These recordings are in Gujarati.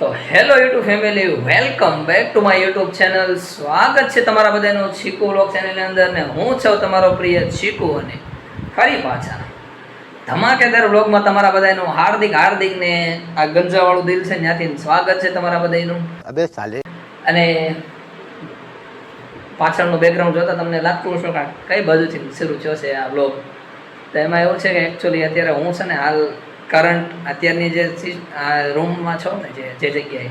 તો hello YouTube family welcome back to my YouTube channel. સ્વાગત છે તમારા બધાનું ચીકુ બ્લોગ ચેનલની અંદર ને હું છું તમારો પ્રિય ચીકુ અને ફરી પાછા. ધમાકેદાર વ્લોગમાં તમારા બધાનું હાર્દિક હાર્દિક ને આ ગંજાવાળું દિલ છે ત્યાંથી સ્વાગત છે તમારા બધાનું. અબે સાલે. અને પાછળનું બેકગ્રાઉન્ડ જોતા તમને લાગતું હશે કે કઈ બાજુથી શરૂ થયો છે આ બ્લોગ તો એમાં એવું છે કે એકચ્યુઅલી અત્યારે હું છે ને હાલ કરંટ અત્યારની જે રૂમમાં છો ને જે જે જગ્યાએ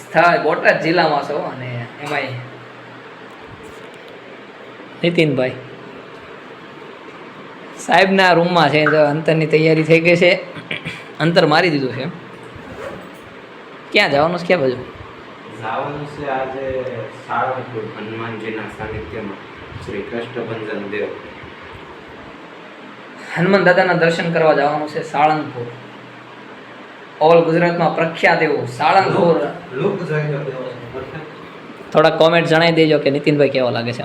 સ્થળ બોટાદ જિલ્લામાં છો અને એમાંય? નીતિનભાઈ. સાહેબના રૂમમાં છે, તો અંતરની તૈયારી થઈ ગઈ છે. અંતર મારી દીધું છે ક્યાં જવાનું છે, ક્યાં બાજુ જવાનું છે આજે સાળંગપુર હનુમાનજીના સાનિધ્યમાં. શ્રી કૃષ્ણભંજન દેવ. હનુમાન દાદાના દર્શન કરવા જવાનું છે સાળંગપુર. ઓલ ગુજરાતમાં પ્રખ્યાત એવું સાળંગપુર. છે? થોડા કોમેન્ટ જણાવી દેજો કે નીતિનભાઈ કેવો લાગે છે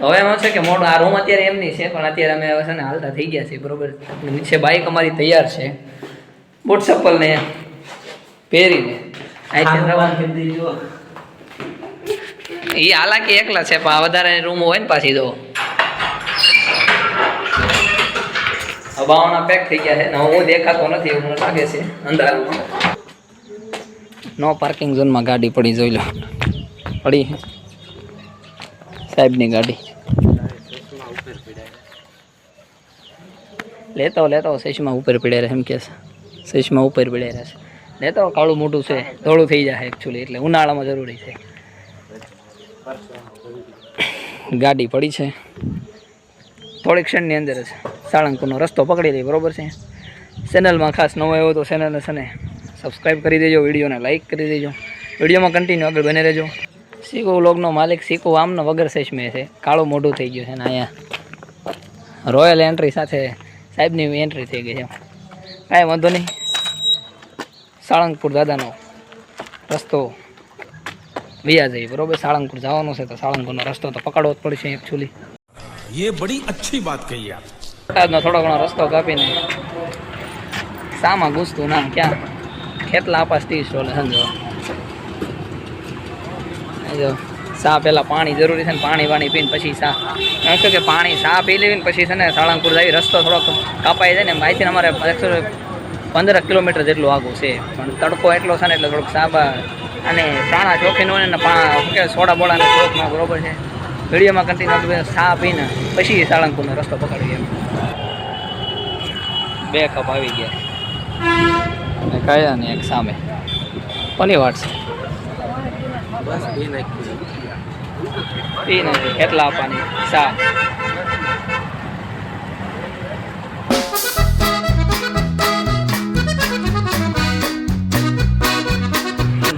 હવે એમાં છે કે મોડું આ રૂમ અત્યારે એમની છે પણ અત્યારે અમે હવે છે ને હાલતા થઈ ગયા છીએ બરોબર? નીચે બાઇક અમારી તૈયાર છે. બૂટ ચપ્પલ ને પહેરીને. એ હાલાકી એકલા છે પણ વધારે રૂમ હોય ને પાછી તો. હવાઓના પેક થઈ ગયા છે. ને હું દેખાતો નથી એવું મને લાગે છે અંધારામાં નો પાર્કિંગ ઝોનમાં ગાડી પડી, જોઈ લો. પડી સાહેબની ગાડી. લેતો લેતો શેષમાં ઉપર રહે એમ કે સચમાં ઉપર પડ્યા રહેશે લેતો, કાળું મોટું છે. ધોળું થઈ જાય એકચ્યુઅલી એટલે ઉનાળામાં જરૂરી છે. ગાડી પડી છે. થોડીક ક્ષણની અંદર જ. સાળંગપુરનો રસ્તો પકડી લઈ બરોબર છે ચેનલમાં ખાસ નવો આવ્યો તો ચેનલને છે ને સબસ્ક્રાઈબ કરી દેજો વિડીયોને લાઈક કરી દેજો વિડીયોમાં કન્ટિન્યુ આગળ બને રહેજો શીખો વ્લોગનો માલિક શીખો આમનો વગર સેચમે છે કાળું મોઢું થઈ ગયું છે ને અહીંયા રોયલ એન્ટ્રી સાથે સાહેબની એન્ટ્રી થઈ ગઈ છે કાંઈ વાંધો નહીં સાળંગપુર દાદાનો રસ્તો વિયા જઈ બરોબર સાળંગપુર જવાનું છે તો સાળંગપુરનો રસ્તો તો પકડવો જ પડશે એકચ્યુઅલી ये બડી अच्छी बात कही आप બોટાદનો થોડો ઘણો રસ્તો કાપીને સામાં ઘૂસતું ના, ક્યાં? ખેતલા આપા ટી સ્ટોલ, સમજો. જો, સા પહેલાં પાણી જરૂરી છે ને પાણી વાણી પીને પછી સા. એમ કે પાણી સા પી લેવી ને પછી છે ને સાળંગપુર આવી રસ્તો થોડોક કાપાઈ જાય ને માહિતી અમારે એકસો પંદર કિલોમીટર જેટલું આગું છે. પણ તડકો એટલો છે ને એટલે થોડુંક સાબા અને ચાણા ચોખીને હોય ને કે સોડા બોડાના ચોકમાં બરોબર છે. વિડીયોમાં કન્ટિન્યુ સા પીને પછી સાળંગપુરનો રસ્તો પકડી એમ. બે કપ આવી ગયા. અને કયા ને એક સામે. કોની વાટ છે? કેટલા આપવાની? સા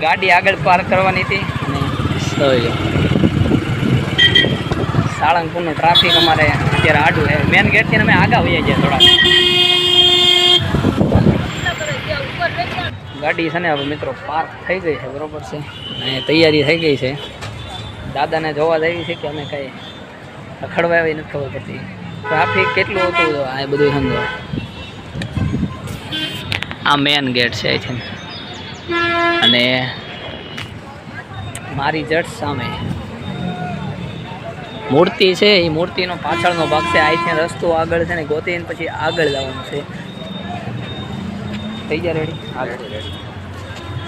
ગાડી આગળ પાર્ક કરવાની હતી. સાળંગપુરનું ટ્રાફિક અમારે અત્યારે આડું છે. મેન ગેટથી અમે આગળ વહી ગયા થોડા ગાડી છે ને હવે મિત્રો પાર્ક થઈ ગઈ છે, બરોબર છે. અને તૈયારી થઈ ગઈ છે. દાદાને જોવા જઈએ છે કે અમે કઈ રખડવા આવી નથી ખબર પડતી. ટ્રાફિક કેટલું હતું આ બધું સમજો. આ મેન ગેટ છે અહીંથી. અને મારી જટ સામે મૂર્તિ છે. એ મૂર્તિનો પાછળનો ભાગ છે. અહીંથી રસ્તો આગળ છે ને ગોતીને પછી આગળ જવાનું છે. થઈ ગયા રેડી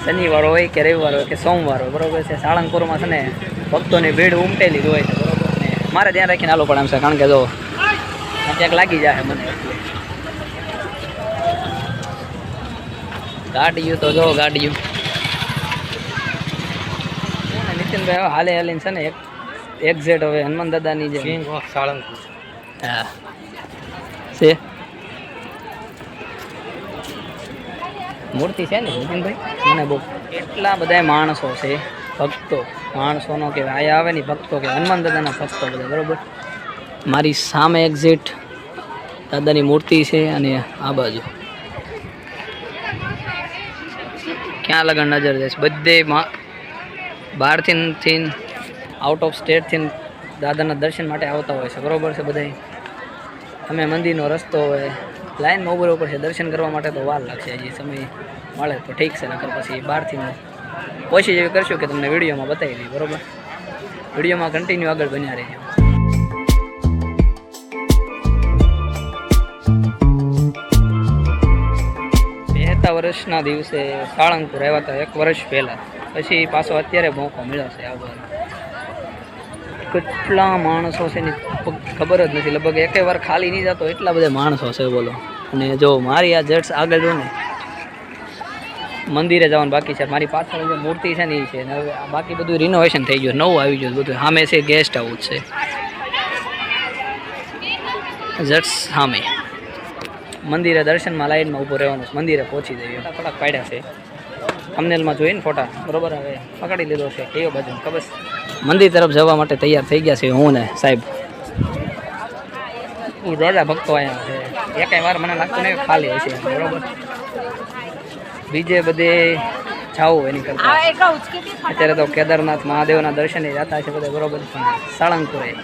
શનિવાર હોય કે રવિવાર હોય કે સોમવાર હોય બરોબર છે? સાળંગપુરમાં છે ને ભક્તોની ભીડ ઉમટેલી જ હોય છે બરોબર ને મારે ધ્યાન રાખીને આલો પણ એમ છે કારણ કે જો ક્યાંક લાગી જાય મને. ગાડીયું તો જો ગાડીયું. નીતિનભાઈ? હાલે હાલીને છે ને એક એક્ઝેટ હવે હનુમાન દાદાની જે સાળંગપુર. હા. છે? મૂર્તિ છે ને, નીતિનભાઈ? મને બહુ એટલા બધા માણસો છે, ભક્તો. માણસોનો કે આયા આવે ને, ભક્તો કે હનુમાન દાદાના ભક્તો બધા, બરાબર? મારી સામે એક્ઝિટ દાદાની મૂર્તિ છે અને આ બાજુ. ક્યાં લગન નજર જશે બધે મા- બહારથી આઉટ ઓફ સ્ટેટથી દાદાના દર્શન માટે આવતા હોય છે, બરોબર છે બધા અમે મંદિરનો રસ્તો હોય લાઈનમાં ઊભો રહેવું પડશે, દર્શન કરવા માટે તો વાર લાગશે હજી, સમય મળે તો ઠીક છે, નકર પછી બહારથી હું કોશિશ એવી કરશું કે તમને વિડીયોમાં બતાવી દઈએ બરોબર? વિડીયોમાં કન્ટિન્યુ આગળ બન્યા રહેજો. બેતા વર્ષના દિવસે સાળંગપુર આવ્યા હતા એક વર્ષ પહેલાં. પછી પાછો અત્યારે મોકો મળ્યો છે આવવાનો કેટલા માણસો છે ને ખબર જ નથી. લગભગ એકે વાર ખાલી નહીં જતો, એટલા બધા માણસો છે બોલો. અને જો મારી આ જટ્સ આગળ જો ને મંદિરે જવાનું બાકી છે. મારી પાછળ જે મૂર્તિ છે ને એ છે. બાકી બધું રિનોવેશન થઈ ગયું. નવું આવી ગયું બધું. સામે છે ગેસ્ટ હાઉસ છે. જટ્સ સામે. મંદિરે દર્શનમાં લાઈનમાં ઊભો રહેવાનું. મંદિરે પહોંચી જઈએ. ફટાફટ પાડ્યા છે. અમનેલમાં જોઈએ ને ફોટા બરોબર? હવે પકડી લીધો છે. કયો બાજુ? ખબર? મંદિર તરફ જવા માટે તૈયાર થઈ ગયા છે હું ને સાહેબ. હું દાદા ભક્તો આવ્યા છે. એકાઈ વાર મને લાગતું નહીં ખાલી હશે. બરોબર. બીજે બધે જાવું એની કરતા. અત્યારે તો કેદારનાથ મહાદેવના દર્શને જતા છે બધા બરોબર. પણ સાળંગપુરે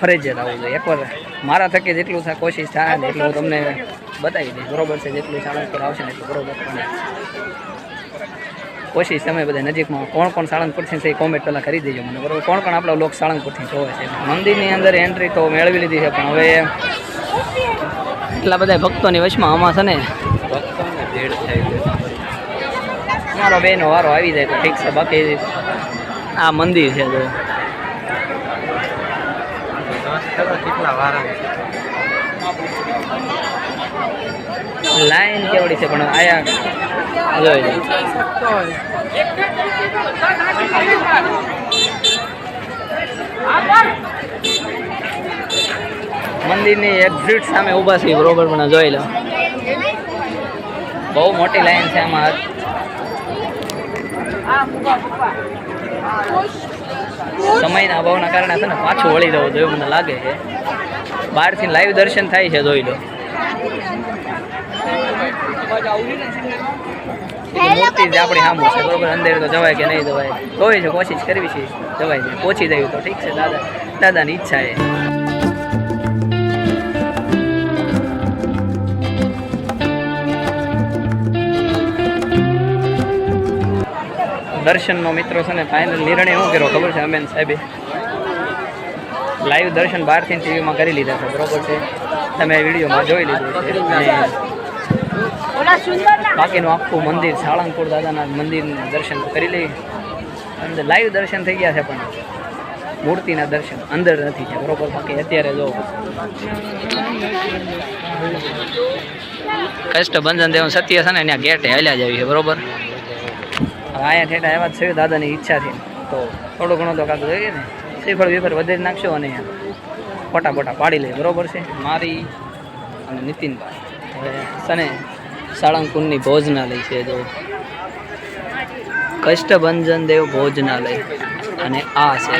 ફરજિયાત આવવું જોઈએ. એકવાર મારા થકી જેટલું થાય કોશિશ થાય ને એટલું હું તમને બતાવી દઈશ. બરોબર છે જેટલું સાળંગપુર આવશે ને એટલું બરોબર. પણ કોશિશ તમે બધા નજીકમાં કોણ કોણ સાળંગપુરથી છે એ કોમેન્ટ પહેલાં કરી દેજો મને બરાબર? કોણ કોણ આપણા લોક સાળંગપુરથી જોવે છે? મંદિરની અંદર એન્ટ્રી તો મેળવી લીધી છે પણ હવે એટલા બધા ભક્તોની વચમાં આમાં છે ને. ભક્તોને ભીડ થાય છે. બેનો વારો આવી જાય તો ઠીક છે બાકી આ મંદિર છે કેટલા વારા લાઈન કેવડી છે પણ આયા. મંદિરની એક્ઝિટ સામે ઊભા છે બરોબર? મને જોઈ લો. બહુ મોટી લાઈન છે આમાં. સમયના અભાવના કારણે છે ને પાછું વળી જવું જોઈએ મને લાગે છે. બહારથી લાઈવ દર્શન થાય છે, જોઈ લો. મૂર્તિ જ આપણી સામું છે બરોબર? અંદર તો જવાય કે નહીં જવાય? જોઈ છે કોશિશ કરવી છે. જવાય છે. પહોંચી જયું તો ઠીક છે દાદા. દાદાની ઈચ્છા છે. દર્શનનો મિત્રો છે ને ફાઇનલ નિર્ણય શું કર્યો ખબર છે અમેન સાહેબે? લાઈવ દર્શન બહારથી ટીવીમાં કરી લીધા છે બરોબર છે? તમે વિડીયોમાં જોઈ લીધું છે. અને બાકીનું આખું મંદિર, સાળંગપુર દાદાના મંદિરના દર્શન કરી લઈએ. અંદર લાઈવ દર્શન થઈ ગયા છે પણ મૂર્તિના દર્શન અંદર નથી છે બરોબર, બાકી અત્યારે જો કષ્ટભંજન દેવ સત્ય છે ને ત્યાં ગેટે હાલ્યા જ આવી છે, બરોબર? અહીંયા ઠેઠા આવ્યા જ છે, દાદાની ઈચ્છા છે તો થોડું ઘણું તો કાંતો જોઈએ ને. શ્રીફળ વિફળ વધારી નાખશો અને ફોટા ફોટા પાડી લે, બરોબર છે? મારી અને નીતિનભાઈ. હવે સને સાળંગપુરની ભોજનાલય છે જો. કષ્ટભંજન દેવ ભોજનાલય. અને આ છે.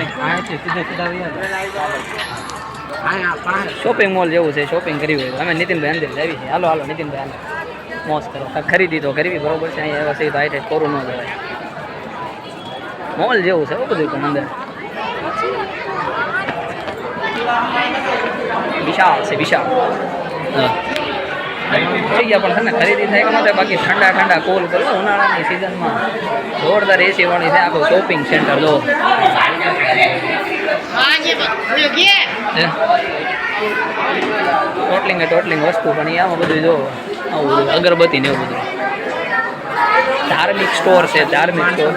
શોપિંગ મોલ જેવું છે શોપિંગ કરવી હોય અમે નીતિનભાઈ અંદર જાવી છે હાલો હાલો, નીતિનભાઈ હાલો મોસ કરો. ખરીદી તો કરવી, બરોબર છે. અહીંયા એવા સીધા આઈટે કોરું ન જવાય. મોલ જેવું છે બધું પણ અંદર. વિશાળ છે, વિશાળ. હા. થઈ ગયા પણ છે ને, ખરીદી થાય કે ન બાકી ઠંડા ઠંડા કોલ કરો. ઉનાળાની સિઝનમાં જોરદાર એસી વાળી છે, આખું શોપિંગ સેન્ટર જો. ટોટલિંગ ટોટલિંગ વસ્તુ, પણ આમાં બધું જો, આવું અગરબત્તી ને એવું બધું. ધાર્મિક સ્ટોર છે, ધાર્મિક સ્ટોર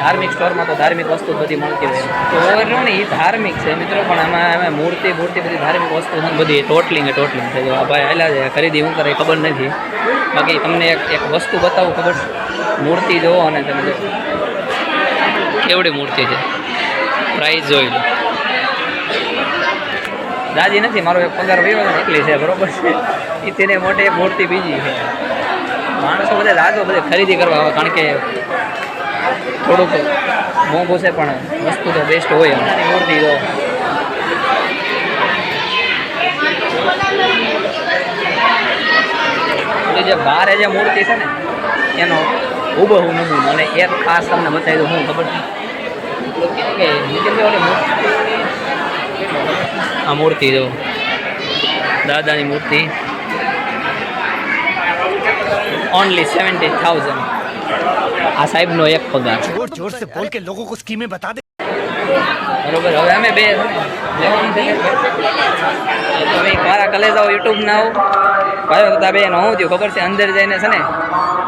ધાર્મિક સ્ટોરમાં તો ધાર્મિક વસ્તુ બધી મળતી હોય તો ઓવરઓલ એ ધાર્મિક છે મિત્રો, પણ આમાં અમે મૂર્તિ મૂર્તિ બધી ધાર્મિક વસ્તુ બધી ટોટલિંગ એ ટોટલિંગ છે. ભાઈ આવેલા ખરીદી હું કરે ખબર નથી. બાકી તમને એક એક વસ્તુ બતાવું ખબર? મૂર્તિ જોવો અને તમે જો કેવડી મૂર્તિ છે? પ્રાઇસ જોઈ લો. દાદી નથી, મારો એક પગાર વયો નીકળી છે, બરોબર છે? એ તેને મોટે મૂર્તિ બીજી છે. માણસો બધા રાજો બધે ખરીદી કરવા આવે, કારણ કે થોડુંક મોંઘું છે, પણ વસ્તુ તો બેસ્ટ હોય નાની મૂર્તિ તો. જે બારે જે મૂર્તિ છે ને, એનો ઊભો હું નમૂનો, અને એક ખાસ તમને બતાવી દઉં, હું ખબર છે? આ મૂર્તિ જો, દાદાની મૂર્તિ. ઓનલી સેવન્ટી થાઉઝન્ડ આ સાહેબનો એક પગાર. જોર જોર સે બોલ કે લોકો કો સ્કીમે બતા દે. બરોબર હવે અમે બે તમે મારા કલેજાઓ યુટ્યુબ ના ભાઈ બધા બેન હું થયું ખબર છે અંદર જઈને છે ને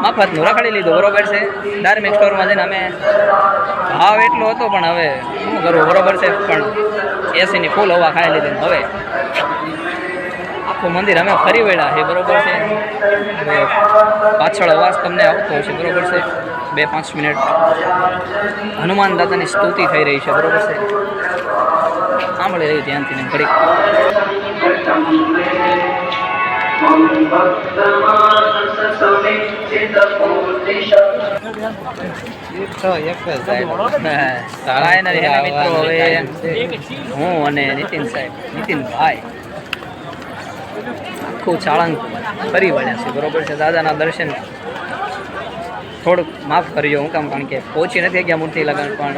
મફતનું રખડી લીધું બરોબર છે? ધાર્મિક સ્ટોરમાં જઈને અમે ભાવ એટલો હતો પણ હવે શું કરવું બરોબર છે? પણ એસીની ફૂલ હવા ખાઈ લીધી હવે. આખું મંદિર અમે ફરી વળ્યા છે બરોબર છે? પાછળ અવાજ તમને આવતો હશે, બરોબર છે? બે પાંચ મિનિટ. હનુમાન દાદાની સ્તુતિ થઈ રહી છે, બરોબર છે? સાંભળી રહી ધ્યાનથી ને હવે હું અને નીતિન સાહેબ નીતિનભાઈ. આખું ચાળંગ ફરી વળ્યા છે. બરોબર છે, દાદાના દર્શન થોડુંક માફ કરજો હું કામ, કારણ કે પહોંચી નથી ગયા મૂર્તિ લગન, પણ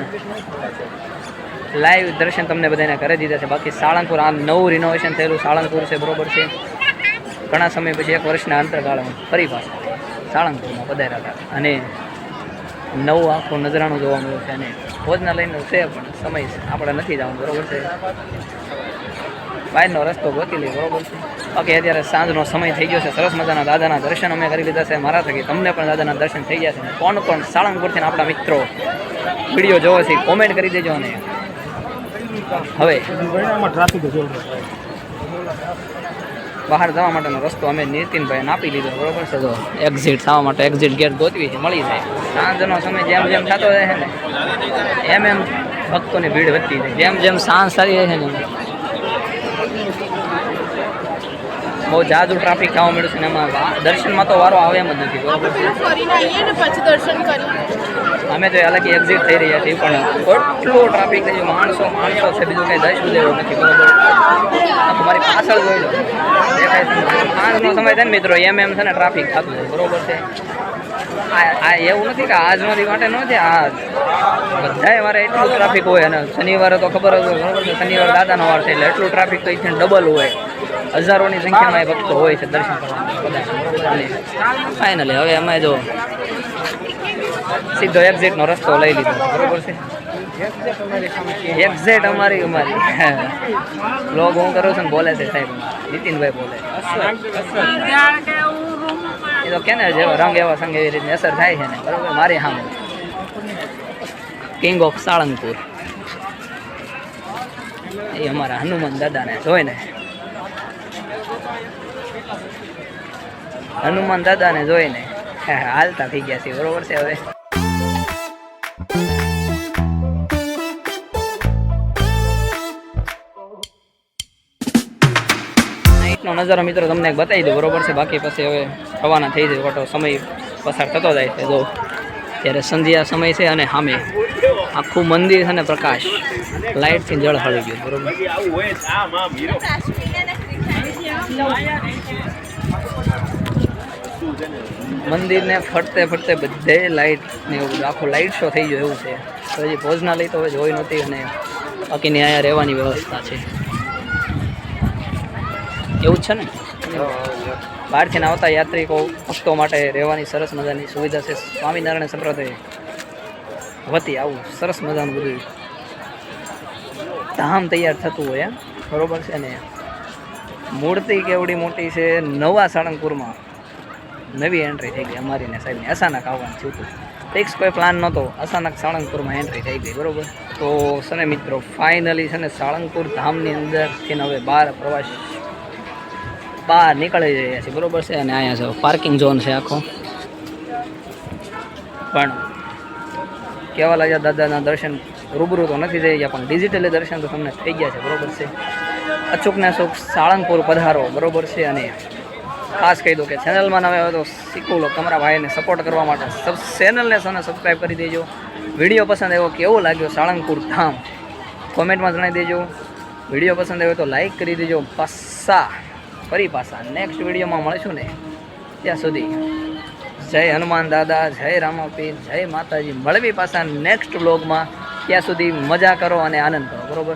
લાઈવ દર્શન તમને બધાને કરી દીધા છે. બાકી સાળંગપુર, આ નવું રિનોવેશન થયેલું સાળંગપુર છે, બરોબર છે. ઘણા સમય પછી એક વર્ષના અંતરગાળામાં ફરી પાછા સાળંગપુરમાં પધાર્યા હતા. અને નવું આખું નજરાણું જોવા મળ્યું છે. અને ભોજનાલયનું છે પણ સમય આપણે નથી જવાનું, બરોબર છે. બહારનો રસ્તો ગોતી લઈ બરોબર છે? ઓકે અત્યારે સાંજનો સમય થઈ ગયો છે, સરસ મજાના દાદાના દર્શન અમે કરી લીધા છે મારા થકી. તમને પણ દાદાના દર્શન થઈ ગયા છે. કોણ કોણ સાળંગપુરથી આપણા મિત્રો વીડિયો જોવો છે કોમેન્ટ કરી દેજો અને હવે બહાર જવા માટેનો રસ્તો અમે નીતિનભાઈને આપી લીધો બરોબર છે? તો એક્ઝિટ થવા માટે એક્ઝિટ ગેટ ગોતવી છે, મળી જાય. સાંજનો સમય જેમ જેમ થતો રહે છે ને, એમ એમ ભક્તોની ભીડ વધતી જાય. જેમ જેમ સાંજ સારી રહે છે ને બહુ જાજુ ટ્રાફિક થવા મળ્યું છે ને એમાં દર્શનમાં તો વારો આવે એમ જ નથી છે? ને અમે તો અલગ એક્ઝિટ થઈ રહ્યા છીએ પણ એટલું ટ્રાફિક થઈ ગયું માણસો માણસો છે બીજું કંઈ દઈ સુધી એવું નથી બરોબર? તમારી પાછળ જોઈ લો. દેખાય છે ને? સમય થાય ને મિત્રો એમ એમ છે ને ટ્રાફિક થતું હોય બરોબર છે? આ એવું નથી કે આજનો દી માટે નથી આ બધાય મારે એટલું ટ્રાફિક હોય અને શનિવારે તો ખબર જ હોય બરોબર છે? શનિવાર દાદાનો વાર છે એટલે એટલું ટ્રાફિક તો છે ડબલ હોય. હજારોની સંખ્યામાં એ ભક્તો હોય છે દર્શન કરવા. ફાઇનલી હવે અમે જો સીધો એક્ઝિટનો રસ્તો લઈ લીધો. બરોબર છે? એક્ઝેક્ટ અમારી અમારી. લોગ હું કરું છું બોલે છે સાહેબ. નીતિનભાઈ બોલે. એ તો કેને જેવો રંગ એવા સંગ એવી રીતની અસર થાય છે ને. બરોબર? મારી સામે. કિંગ ઓફ સાળંગપુર એ અમારા હનુમાન દાદાને જોઈને હનુમાન દાદાને જોઈને હાલતા થઈ ગયા છે બરોબર છે હવે. નાઇટનો નજારો મિત્રો તમને બતાવી દઉં બરોબર છે? બાકી પછી હવે રવાના થઈ જાય ખોટો સમય પસાર થતો જાય છે જો. ત્યારે સંધ્યા સમય છે અને સામે આખું મંદિર છે ને પ્રકાશ. લાઇટથી જળ હળી ગયું બરોબર. મંદિરને ફરતે ફરતે બધે લાઇટ ને એવું આખો લાઇટ શો થઈ ગયો એવું છે. તો હજી ભોજનાલય તો હવે જોઈ નહોતી અને બાકીની અહીંયા રહેવાની વ્યવસ્થા છે. એવું છે ને? બહારથી આવતા યાત્રિકો ભક્તો માટે રહેવાની સરસ મજાની સુવિધા છે. સ્વામિનારાયણ સંપ્રદાય વતી આવું સરસ મજાનું બધું ધામ તૈયાર થતું હોય એમ. બરોબર છે ને? મૂર્તિ કેવડી મોટી છે નવા સાળંગપુરમાં. નવી એન્ટ્રી થઈ ગઈ અમારી ને સાહેબની અચાનક આવવાનું થયું હતું. ફિક્સ કોઈ પ્લાન નહોતો. અચાનક સાળંગપુરમાં એન્ટ્રી થઈ ગઈ, બરોબર? તો છે મિત્રો ફાઇનલી છે ને સાળંગપુર ધામની અંદરથી હવે બહાર પ્રવાસ, બહાર નીકળી રહ્યા છે બરોબર છે? અને અહીંયા છે પાર્કિંગ ઝોન છે આખો. પણ કેવા લાગ્યા દાદાના દર્શન? રૂબરૂ તો નથી થઈ ગયા પણ ડિજિટલી દર્શન તો તમને થઈ ગયા છે, બરોબર છે? અચૂક ને અચૂક સાળંગપુર પધારો, બરોબર છે? અને ખાસ કહી દઉં કે ચેનલમાં નવે હોય તો શીખવું લો તમારા ભાઈને સપોર્ટ કરવા માટે. સબ ચેનલને સને સબસ્ક્રાઈબ કરી દેજો. વીડિયો પસંદ આવ્યો કેવો લાગ્યો સાળંગપુર ધામ? કોમેન્ટમાં જણાવી દેજો. વીડિયો પસંદ આવ્યો તો લાઈક કરી દેજો. પાસા. ફરી પાસા. નેક્સ્ટ વિડીયોમાં મળીશું ને. ત્યાં સુધી. જય હનુમાન દાદા, જય રામાપીર જય માતાજી. મળવી પાસા નેક્સ્ટ બ્લોગમાં ત્યાં સુધી મજા કરો અને આનંદ કરો. બરોબર?